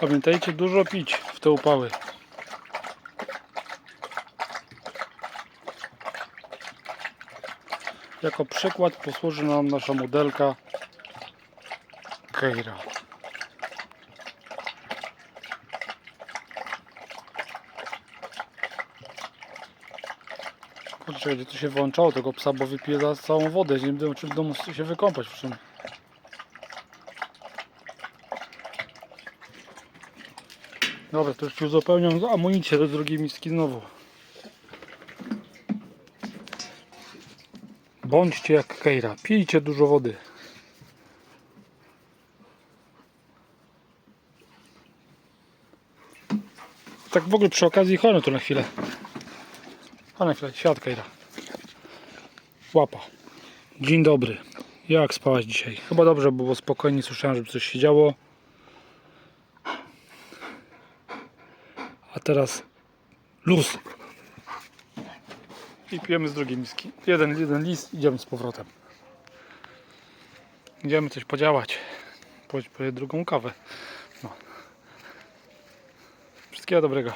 Pamiętajcie dużo pić w te upały. Jako przykład posłuży nam nasza modelka Keira. Kurczę, gdzie to się włączało tego psa, bo wypije za całą wodę. Nie wiem, czy w domu się wykąpać. W czym. Dobra, to już uzupełniam amunicję do drugiej miski znowu. Bądźcie jak Keira, pijcie dużo wody. Tak w ogóle przy okazji chodź tu na chwilę. Chodź na chwilę, świat Keira. Łapa. Dzień dobry. Jak spałaś dzisiaj? Chyba dobrze, bo było spokojnie, słyszałem, żeby coś się działo. A teraz luz. I pijemy z drugiej miski. Jeden, jeden list, idziemy z powrotem. Idziemy coś podziałać. Pójść po drugą kawę. No. Wszystkiego dobrego.